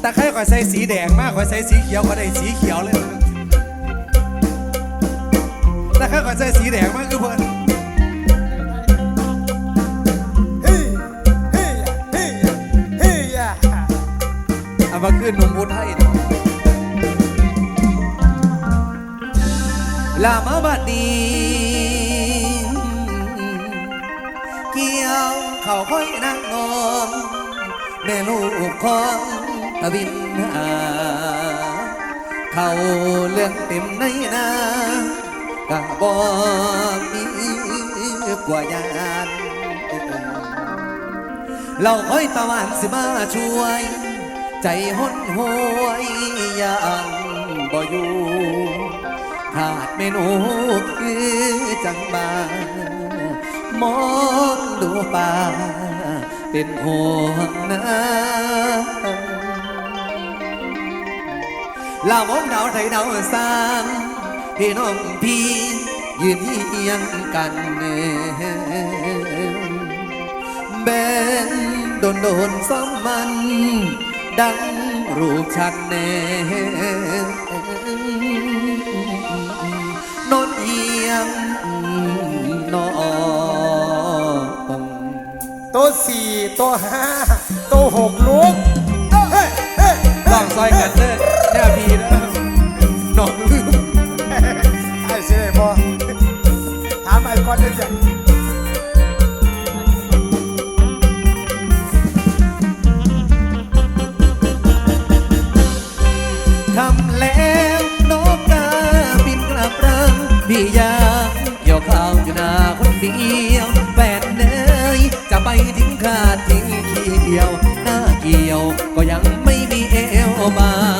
แต่ใครก็ใส่สีแดงมากก็ใส่สีเขียวก็ได้สีเขียวเลยแต่ใครก็ใส่สีแดงมากคือเพิ่นเฮ้ยเฮ้ยเฮ้ยเฮ้ยอะเอามาขึ้นหนุ่มอุทัยเนาะลามาบัดดีเกี่ยวเขาค่อยนั่งนอนแม่ลูกของตะ วินหาเขาเรื่องเต็มในนากะบอกมีกว่ายานเราคอยตะวันสิมาช่วย ใจหดหวยยังบ่อยู่ขาดเมนูคือจังบามองดูป่าเป็นห่วงนะ ลาวงดาวไทยดาวสามพี่น้องพี่ยืนเยียงกันแบนโดนโดนซ้อมมัน ดังรูปชัดแน่นอนเอียงนอนตัวสี่ตัวห้าตัวหกลูกเฮ้ยเฮ้ยลองซอยกันเด้อ ก่อนเดี๋ยวจะทำแล้วนกกาบินกลับรังพี่ยางเกี่ยวข้าวอยู่นาคนเดียวแฟนเนยจะไปทิ้งขาดทิ้งเขียวหน้าเกี่ยวก็ยังไม่มีเอวบาง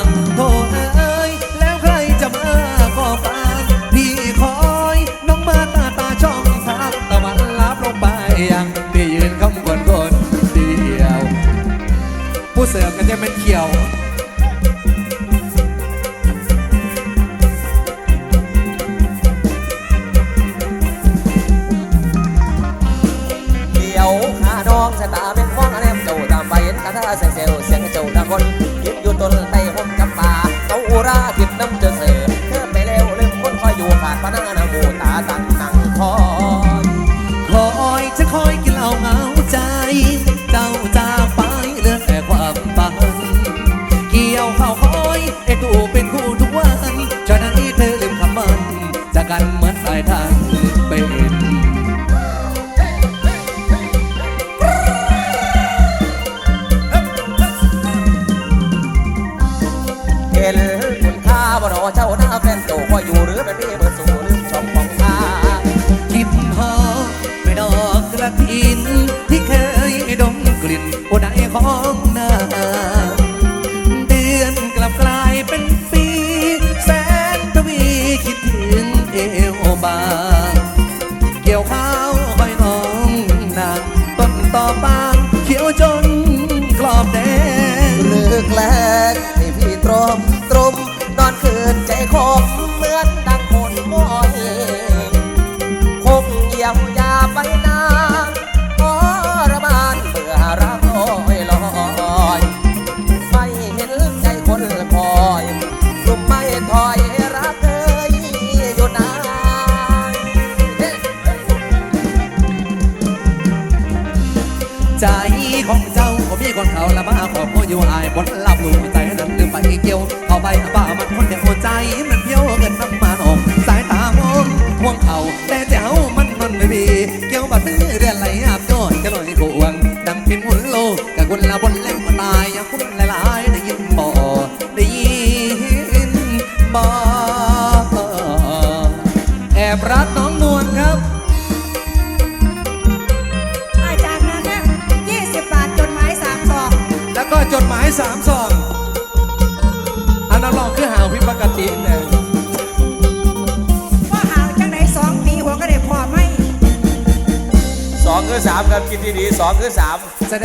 เ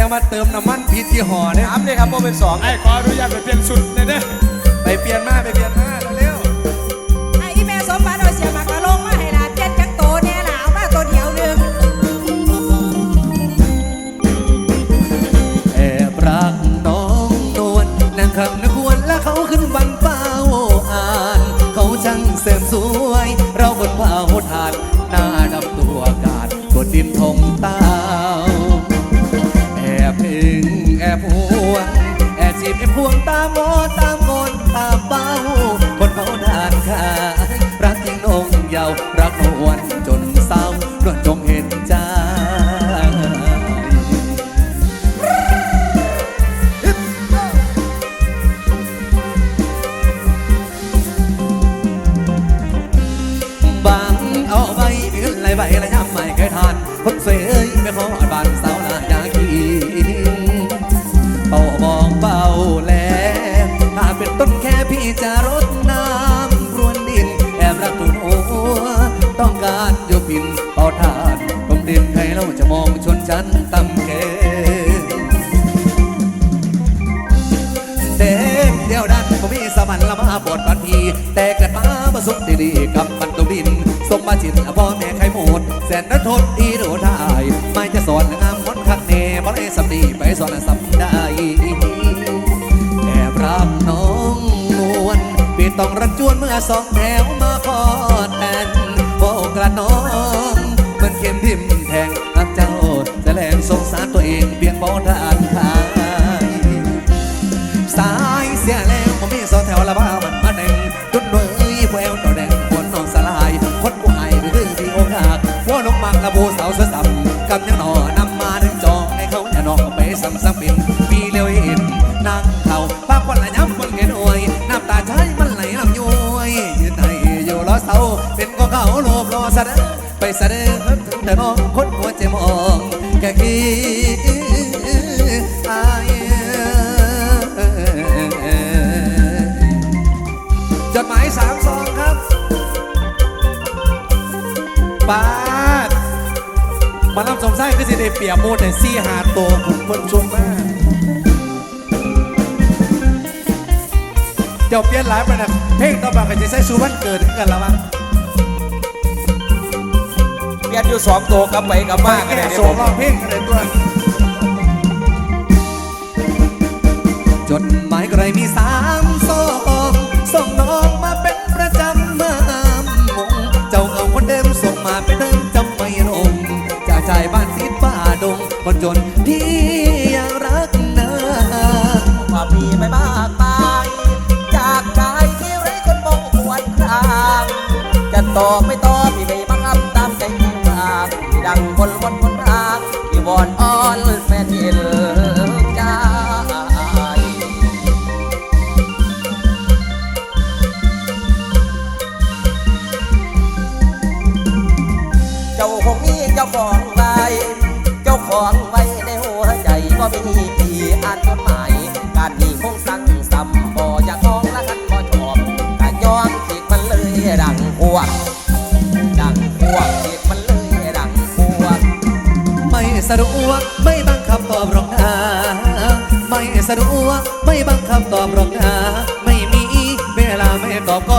งว่าเติมน้ำมันพิษที่ห่อเนี่ยสามเลยครับว่าเป็นสองไอ้ขออนุญาตไปเปลี่ยนชุดเลยเด้อไปเปลี่ยนมาไปเปลี่ยนมาเร็วไอ้อีแม่สมบัติเอาเสียมากระลงมาให้ลาเปลี่ยนจักโตเนี่ยล่ะเอามาตัวเดียวหนึงๆแอบรักน้องนวลนางคำนะควรและเขาขึ้นวันเฝ้าอ่าน เขาช่างเสริมสว อบจีบแอบพวงตามมอตาม ดีๆกับมันตุดิน สมมาจิตพ่อแม่ใครหมดแสนนัทดอีโดทายไม่จะสอนงามมดคักเน่บ่ได้สำนีไปสอนสำได้แอบรับน้องนวลปีต้องรันจวนเมื่อสองแถวมาพอดแอนโบกระน้องมันเข็มทิ่ม สะเดไปสะเดแต่น้องคนหัวใจมองแค่คิดอายจดหมายสามซองครับปาดมาลำสมไส้ก็สิได้เปียโมแต่ซี่หาโตวผมคนชวนมากเจ้าเปลี่ยนหลายไปนะเพลงต่อไปก็จะใช้สูวันเกิดกันแล้วมั้ง ลี่ยนอยู่สองตัวกลับไปกลับมามากันแก่เลยโศกร้องเพลงกันเลยตัวจดหมายใครมีสามซองส่งน้องมาเป็นประจำมื่อมงเจ้าเอาคนเดิมส่งมาเป็นเดิมจำไม่ลงจากชายบ้านติดป่าดงคนจนที่ยังรักนาความมีไม่มากายจาก เจ้าคงมีเจ้าของไว้เจ้าของไว้ในหัวใจก็มีปีอ่านหมาย การนี้คงสั่งซ้ำบ่อยากมองละกันบ่ชอบการยอมขีดมันเลยดังพวกดังพวกขีดมันเลยดังพวกไม่สะดวกไม่บังคับตอบรอกนะไม่สะดวกไม่บังคับตอบรอกนะไม่มีเวลาไม่ตอบก็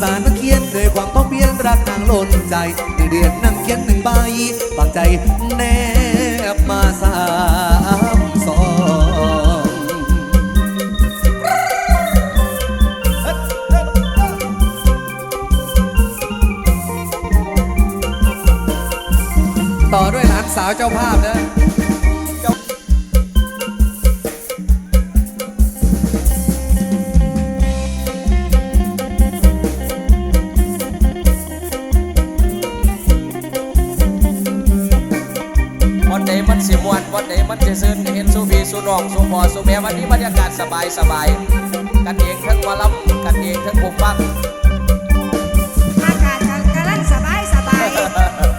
สารนักเขียนด้วยความพอเพียงรักนางล้นใจหนึ่งเดือนนั่งเขียนหนึ่งใบบางใจแนบมาสามสองต่อด้วยหลานสาวเจ้าภาพนะ นองสุพอสุแม่วันนี้บรรยากาศสบายสบายกันเองทั้งหมาลำกันเองทั้งผู้ฟังอากาศกำลังสบายสบาย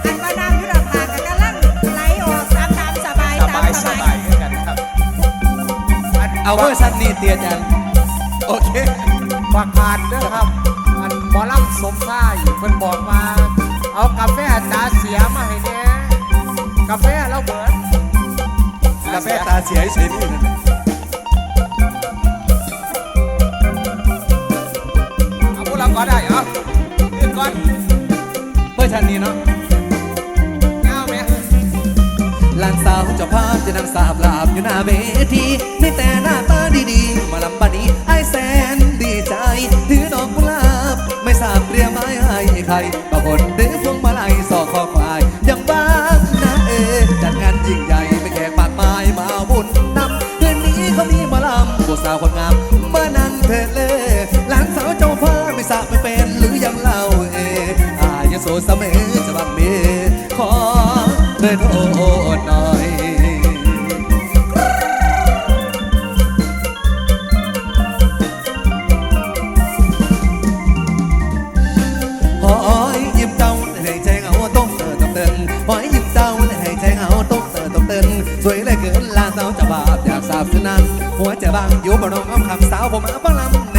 อันว่าน้ำอยุรภาก็กำลังไหลออกตามตามสบายสตามบายสสบาบายยเหมือนกันครับเอาเวอร์ชันนี้เตียจังโอเค ประกาศเด้อครับ อันหมอลำสมท่ายเพิ่นบอกมา เอากาแฟตาเสียมาให้แน่กาแฟเราเบิดกา แฟตาเสียเฉยๆนี่นะก็ได้เหรอขึ้นก่อนเพื่อชันนี้เนาะเงาไหมหลานสาวเจ้าภาพจะนั่งสาบลาบอยู่หน้าเวทีมีแต่หน้าตาดีๆ มาลำบัดนี้ไอ้แสนดีใจ ถือดอกกุหลาบ ไม่ทราบเรียมไม้ให้ใครบางคนถือพวงมา เสมอจะบังเมขอเดินโทษหน่อยหอยยิ้มเจ้าให้ใจเหงาต้มเตอต้มเตินหอยยิ้มเจ้าให้ใจเหงาต้มเตอต้มเตินสวยเลือเกินลาสาวจะบาปอยากสาบสุนันหัวใจบางอยู่บ่น้องคำสาวผมมาฟังลำ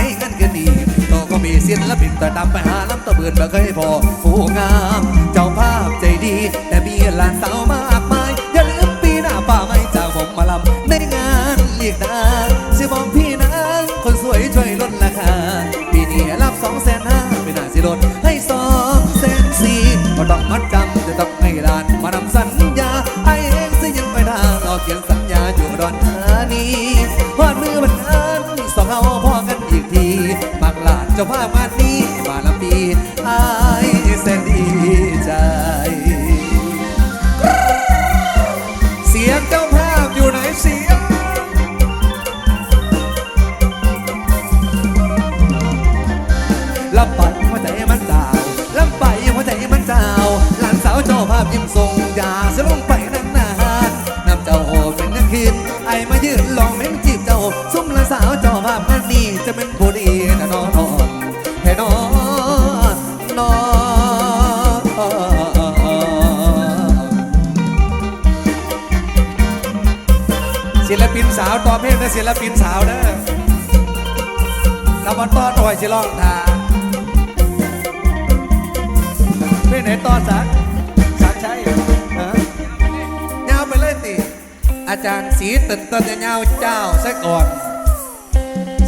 ศิลปินแต่ดำไปหาลำตะเบือนบ่เคยพอผู้งาม เจ้าภาพใจดี แต่มีหลานสาวมากมาย อย่าลืมปีหน้าป่าไม้จากผมมาลำในงานเรียกนาสิบอกพี่นางคนสวยช่วยลดราคา ปีนี้รับสองแสนห้าไม่น่าสิลดให้สองแสนสี่ก็ต้องมัดจำจะต้องให้หลานมานำสัญญาไอ้เองสิยังไปทางรอเขียนสัญญาอยู่ดอนธานีวาดมือมันนั้นสองเอาพอกันอีกที เจ้าภาพงานนี้มาลปีไอ้แสนดีใจเสียงเจ้าภาพอยู่ไหนเสียงลำไปหัวใจมันดาวลำไปหัวใจมันดาวหลานสาวเจ้าภาพยิ้มทรงยาสลงไปนั่งนานน้ำเจ้าโอเป็นนักคืนไอมายืนลองเม้นจีบเจ้า ซุ้มหลานสาวเจ้าภาพมันนี่จะเป็นผู้ดี ศิลปินสาวต่อเพลงนะศิลปินสาวเด้อลำบอนต้อนโอยสิลองทาไม่ไหนต้อนสักสักใช่ฮะเงาไปเลยติอาจารย์สีตื่นต้นจะเงาเจ้าซะก่อน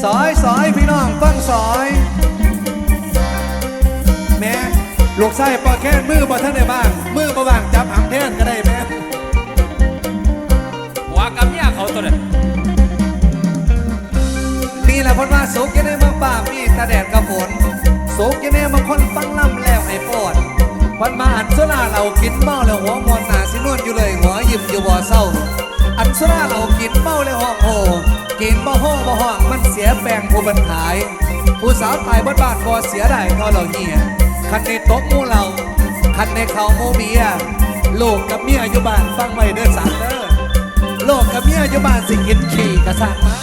สอยสอยพี่น้องฟังสอย แม่ลูกไส้ปอแค่มือบ่ท่านได้บ้าง มือบ่ว่างจับหำแท่นก็ได้แม่ เมียเขาตัวนั้นนี่แหละเพนว่าสุกยังได้มาป่ามีตาแดดกับฝนสุกยังได้มาคนฟังลำแล้วให้ปวดพันมาอันสุราเรากินเมาแล้วหัวมอนหนาสินวลอยู่เลยหัวยิ้มอยู่บ่เศร้า อันสุราเรากินเมาแล้วห้องโหกินบ่ห้องบ่ห้องมันเสียแปลงผู้บรรขาย ผู้สาวตายบ้านบ้านบ่เสียได้เท่าเราเงียคันในโต๊ะมู่เราคันในเขาหมู่เบียลูกกับเมียอยู่บ้านฟังไว้เด้อสามเด้อ โลกกับเมียอยู่บ้านสิกินขี่กระสังมา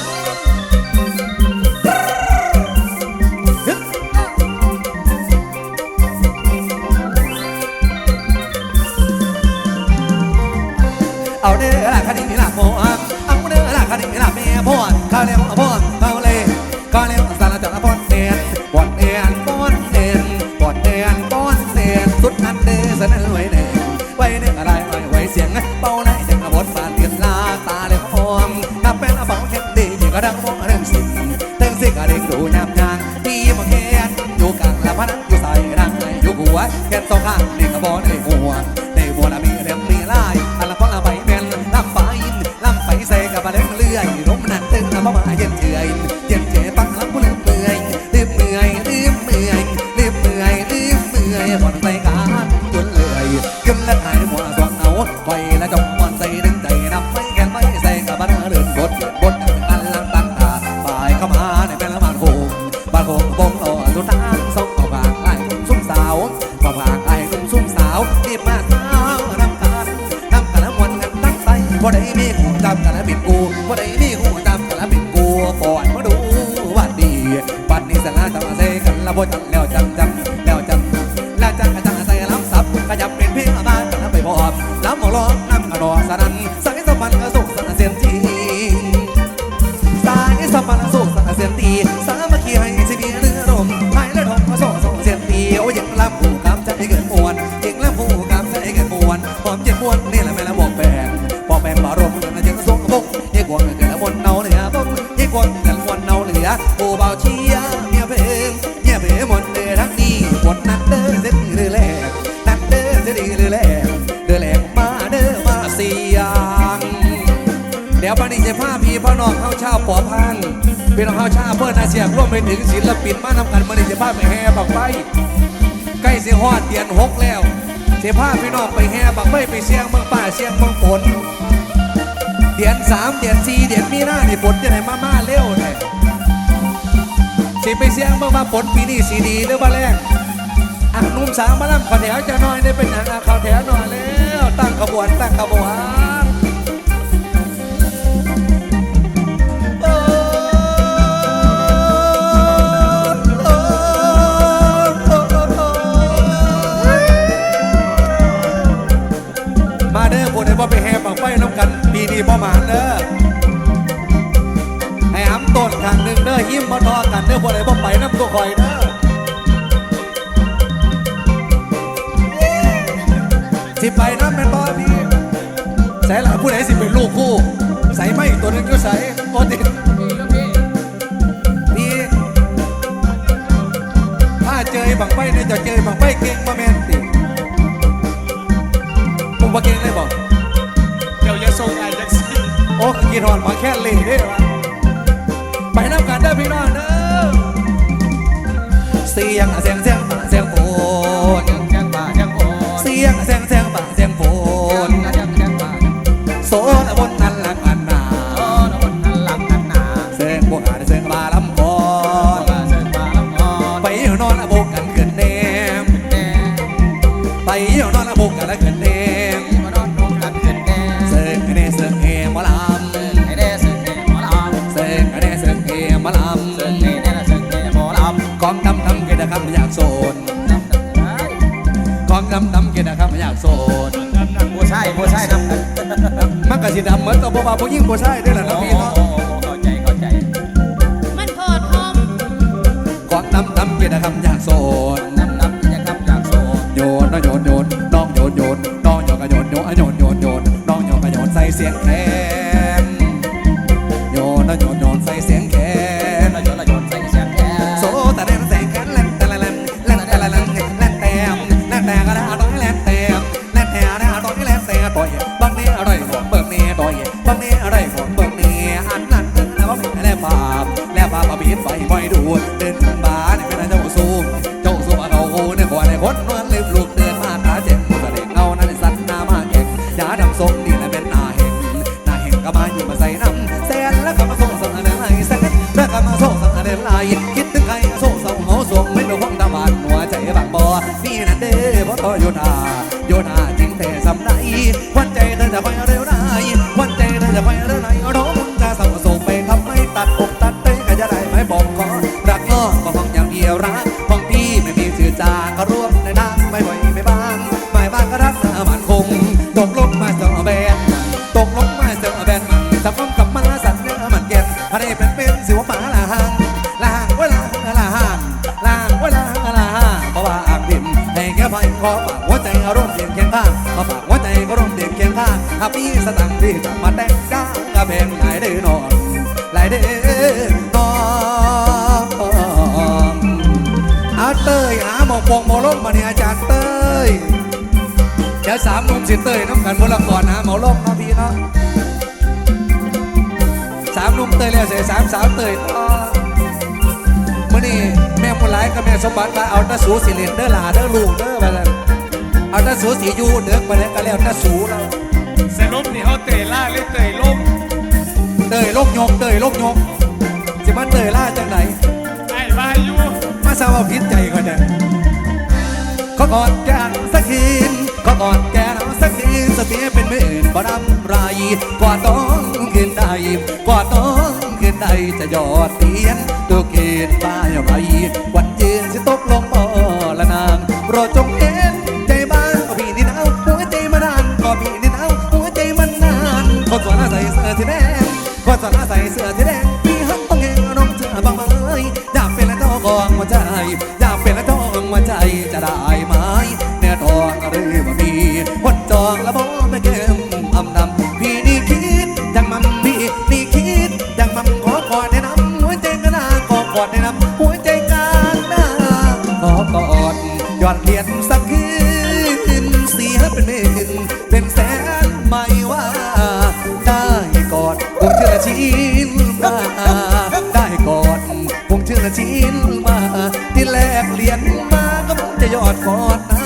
เอาเด้อละคดีนี่ละโมอังเอาเด้อละคดีนี่ละแม่พ่อข้าวเลี้ยงพ่อ ละแม่ละบอกแปงบอกแปงบ่ารวมกันนะเจ้าทรงกระพงเฮียกวงกันละมนเนาเหนือพงเฮียกวงกันมนเนาเหนือโอ้เบาเชียเมียเพลงเนี่ยเพลงมนเดือทั้งนี้มนนัดเด้อเส้นเรือแหลกนัดเด้อเส้นเรือแหลกเรือแหลกมาเด้อมาเสียงเดี๋ยวปานิจะพาพี่พ่อน้องเข้าเช่าวปอพันเป็น้องเข้าชาเพื่อนาเสียร่วมไปถึงศิลปินมานำกันปานิจะพาไปแห่บังไฟใกล้เสียหอดเดียนหกแล้ว เสพผ้าพี่น้องไปแห่บักไม่ไปเสียงเมืองป่าเสียงเมืองฝนเดียนสามเดียนสี่เดียนมีหน้านี่ฝนจะไหนมามาเร็วเลยสิไปเสียงเมืองมาฝนปีนี้สีดีหรือว่าแรงอะหนุ่มสามมาล่ำขอแถวจะน้อยได้เป็นหนังอะขอแถวหน่อยแล้วตั้งขบวนตั้งขบวน ว่าไปแห่ปังไฟน้ำกันปีนี้ประมาณเด้อให้หำต้นข้างหนึ่งเด้อหิ้มมาทอกันเด้อพวไหนว่ไปน้ำตัวคอยเด้อสิไปน้ำเป็นบอพี่ใส่หลายผู้ใดสิเป็นลูกคู่ ใส่ไม่ตัวนึงก็ใส่โอติดพี่ถ้าเจอบังไฟเนี่ยจะเจอบังไฟเก่งมาแมนติผม กินหอนมาแค่เล่เด้วะไปน้ำกันได้พี่น้องเด้อเสียงเสียงเสียงป่าเสียงโฟนยังยังบ่ายังโอเสียงเสียงเสียงป่าเสียงโฟน สิดำเหมือนกับบ่าวผู้หญิงบ่ใช่ด้วยล่ะโอ้เนาะโหพี่เนาะเข้าใจเข้าใจ มันโพดหอมกองดำดำเกิดคำอย รักของพี่ไม่มีชื่อจางก็ร่วมในนางไม่บ่อยไม่บางไม่บางก็รักษามันคง ตกลงมาเจอแบนตกลงมาเจอแบนมันสับคำกับมาสัตว์เนื้อมันเก็บอะไรเป็นเป็นสิวหมาละหางละหางเวลาละหางละหางเวลาละหางเพราะว่าอ่างดินให้แค่ไฟขอฝากหัวใจอารมณ์เดียงเคียงข้างขอฝากหัวใจก็ร่มเดียงเคียงข้างหากพี่สตังค์ที่จะ สามหนุ่มสิเต้ยน้ำกันบนละก่อนหาหมอลงเนาะพี่เนาะสามหนุ่มเต้ยแล้วเสียสามสาวเต้ยต่อมื่อนี้แม่มุหลายกับแม่สมบัติมาเอาตะสูสิเลนเด้อหลาเด้อลูกเด้อมาเลยเอาตะสูสีอยูเด้อไปแล้วก็แล้วตะสูเราสรุปนี่เขาเตะล่าหรือเตะลมเตยโลกยกเตยโลกยกสิมาเตยล่าจังไหนไอ้วายุมาสาวาพิษใจก่อนเด้อขอกอดแกนสักคืนขอกอดแก นเสียเป็นไมื่นบ่ดำไรกว่าต้องเกินใดกว่าต้องเกินใดจะยอดเตียนตัวเกตป้ายไรวันยืนสิตกลงบ่ อดกอด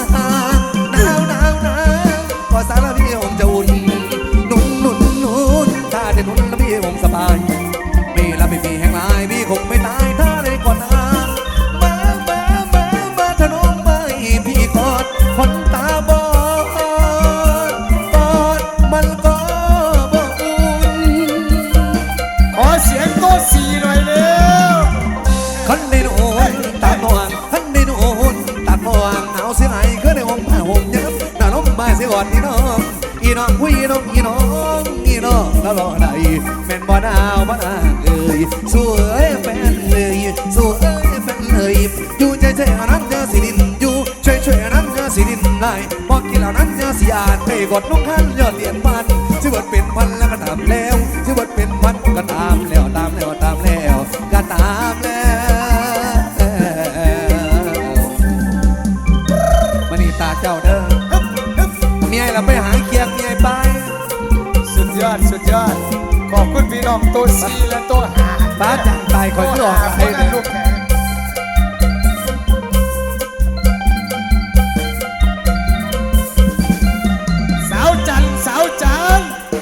นได้พอกินเหล่านั้นจะสิอาจไปกดน้องท่านยอดเหรียญพันที่เบิดเป็นพันแล้วก็ตามแล้วที่เบิดเป็นพันก็ตามแล้วตามแล้วตามแล้วก็ตามแล้วมันนี่ตาเจ้าเด้อเมียเราไปหาเกียกเมียไป สุดยอดสุดยอดขอบคุณพี่น้องโต๊ะสี่และโต๊ะห้าบ้าจังตายคอยที่ออกกาแฟ